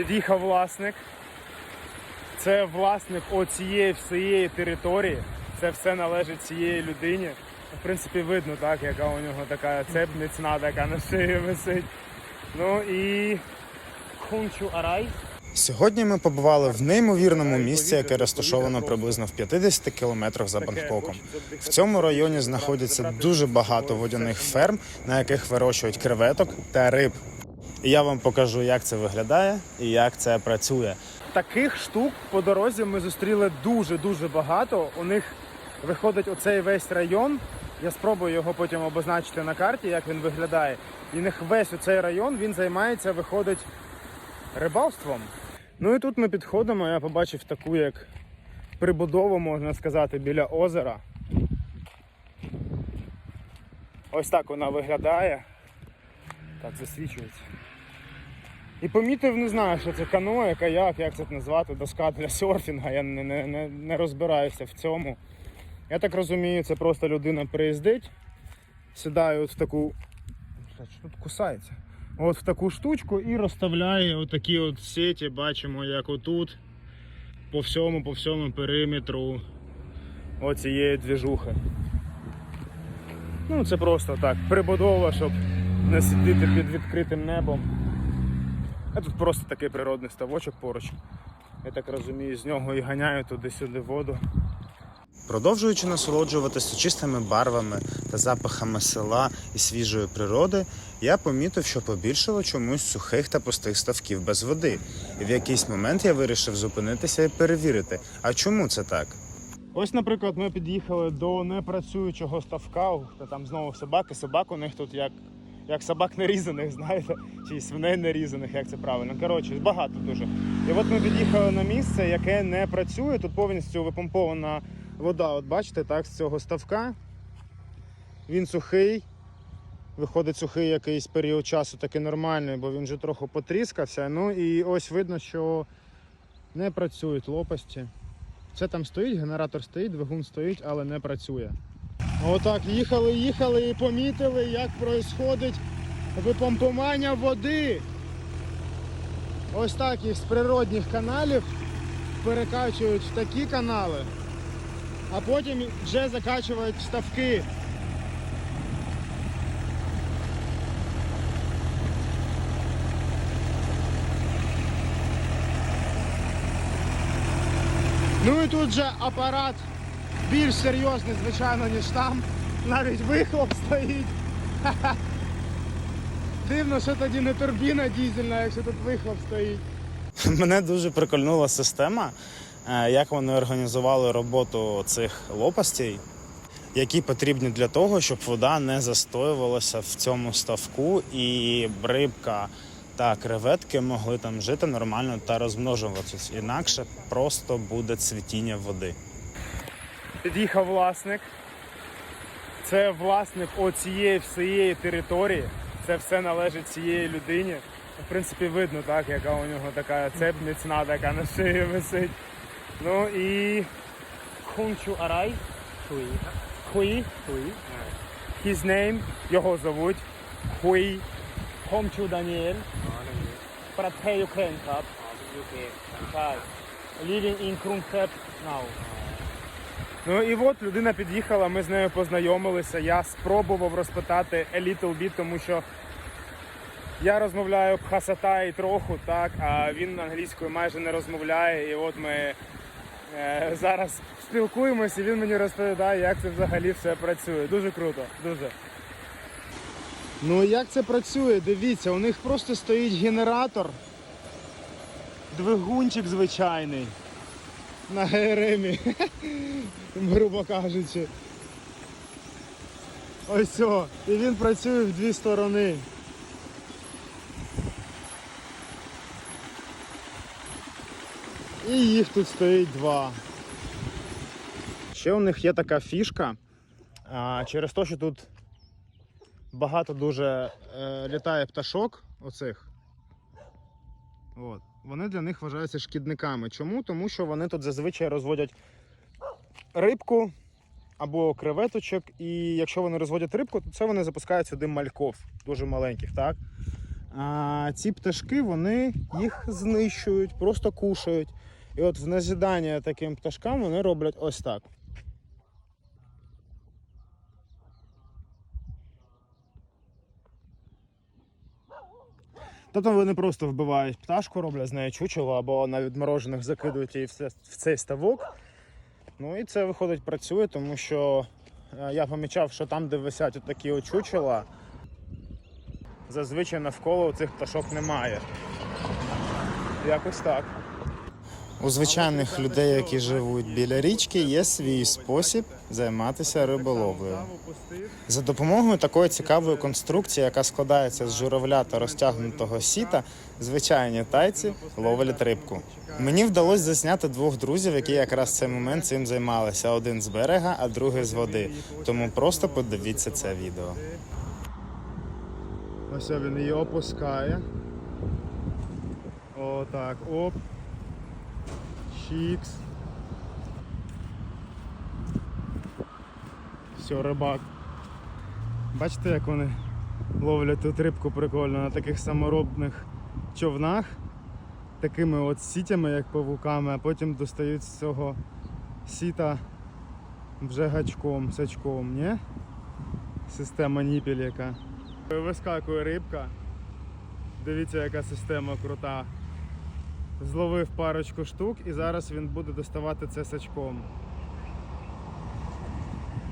Під'їхав власник. Це власник оцієї всієї території. Це все належить цієї людині. В принципі, видно, так, яка у нього така цеп міцна, така на шиї висить. Ну і Хунчу Арай. Сьогодні ми побували в неймовірному місці, яке розташовано приблизно в 50 кілометрах за Бангкоком. В цьому районі знаходиться дуже багато водяних ферм, на яких вирощують креветок та риб. І я вам покажу, як це виглядає і як це працює. Таких штук по дорозі ми зустріли дуже-дуже багато. У них виходить оцей весь район. Я спробую його потім обозначити на карті, як він виглядає. І них весь оцей район він займається, виходить рибалством. Ну і тут ми підходимо, я побачив таку як прибудову, можна сказати, біля озера. Ось так вона виглядає. Так, засвічується. І помітив, не знаю, що це каноє, каяк, як це назвати, доска для серфінга. Я не, не, не, не розбираюся в цьому. Я так розумію, це просто людина приїздить, сідає от в таку. Що тут кусається? От в таку штучку і розставляє отакі от сеті, бачимо, як отут, по всьому, по всьому периметру оцієї двіжухи. Ну, це просто так, прибудова, щоб не сидіти під відкритим небом. А тут просто такий природний ставочок поруч. Я так розумію, з нього і ганяю туди-сюди воду. Продовжуючи насолоджуватися чистими барвами та запахами села і свіжої природи, я помітив, що побільшало чомусь сухих та пустих ставків без води. І в якийсь момент я вирішив зупинитися і перевірити, а чому це так? Ось, наприклад, ми під'їхали до непрацюючого ставка. Та там знову собаки. Собак у них тут як, як собак нерізаних, знаєте, чи свиней нерізаних, як це правильно. Коротше, багато дуже. І от ми під'їхали на місце, яке не працює. Тут повністю випомпована вода. От бачите, так, з цього ставка. Він сухий. Виходить сухий якийсь період часу, такий нормальний, бо він вже трохи потріскався. Ну і ось видно, що не працюють лопасті. Це там стоїть, генератор стоїть, двигун стоїть, але не працює. Отак, їхали, їхали і помітили, як відбувається випомпування води. Ось так їх з природних каналів перекачують в такі канали, а потім вже закачують в ставки. Ну і тут же апарат більш серйозний, звичайно, ніж там. Навіть вихлоп стоїть. Дивно, що тоді не турбіна дізельна, якщо тут вихлоп стоїть. Мене дуже прикольнула система, е, як вони організували роботу цих лопастей, які потрібні для того, щоб вода не застоювалася в цьому ставку, і рибка та креветки могли там жити нормально та розмножуватися. Інакше просто буде цвітіння води. Під'їхав власник. Це власник оцієї всієї території. Це все належить цієї людині. В принципі, видно, так, яка у нього така цеп міцна, така на шиї висить. Ну і Хунчу Арай. Хуї. Хуї. Хуї. His name, його зовуть. Хуї. Хомчу Даніель. Юкрейн Кап. Так. Living in Krungthep now. Ну і от людина під'їхала, ми з нею познайомилися. Я спробував розпитати a little bit, тому що я розмовляю і троху, так, а він англійською майже не розмовляє. І от ми е, зараз спілкуємося, і він мені розповідає, як це взагалі все працює. Дуже круто, дуже. Ну як це працює? Дивіться, у них просто стоїть генератор, двигунчик звичайний на ГРМі, грубо кажучи. Ось о, і він працює в дві сторони. І їх тут стоїть два. Ще у них є така фішка. А, через те, що тут багато дуже е, літає пташок оцих. От. Вони для них вважаються шкідниками. Чому? Тому що вони тут зазвичай розводять рибку або креветочок, і якщо вони розводять рибку, то це вони запускають сюди мальков, дуже маленьких, так? А ці пташки вони їх знищують, просто кушають. І от в назідання таким пташкам вони роблять ось так. Тобто вони просто вбивають пташку, роблять з неї чучело або на відморожених закидують її в цей ставок. Ну і це виходить працює, тому що е, я помічав, що там, де висять отакі очучила, зазвичай навколо цих пташок немає. Якось так. У звичайних людей, які живуть біля річки, є свій спосіб займатися риболовлею. За допомогою такої цікавої конструкції, яка складається з журавля та розтягнутого сіта, звичайні тайці ловлять рибку. Мені вдалося засняти двох друзів, які якраз цей момент цим займалися: один з берега, а другий з води. Тому просто подивіться це відео. Ось він її опускає. Отак, оп. Чікс. Все, рибак. Бачите, як вони ловлять тут рибку прикольно на таких саморобних човнах, такими от сітями, як павуками, а потім достають з цього сіта вже гачком, сачком, ні? Система ніпіль яка. Вискакує рибка. Дивіться, яка система крута. Зловив парочку штук і зараз він буде доставати це сачком.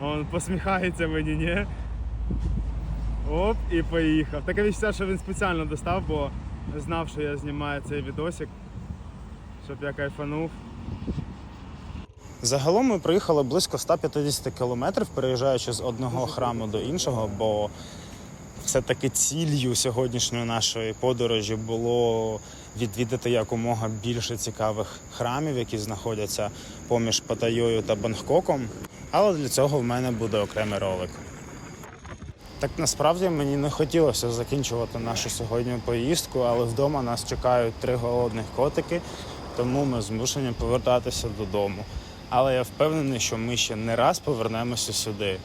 Он посміхається мені, ні? Оп, і поїхав. Таке відчуття, що він спеціально достав, бо знав, що я знімаю цей відосик, щоб я кайфанув. Загалом ми проїхали близько 150 кілометрів, переїжджаючи з одного храму до іншого, бо все-таки ціллю сьогоднішньої нашої подорожі було відвідати якомога більше цікавих храмів, які знаходяться поміж Паттайою та Бангкоком. Але для цього в мене буде окремий ролик. Так насправді мені не хотілося закінчувати нашу сьогоднішню поїздку, але вдома нас чекають три голодних котики, тому ми змушені повертатися додому. Але я впевнений, що ми ще не раз повернемося сюди.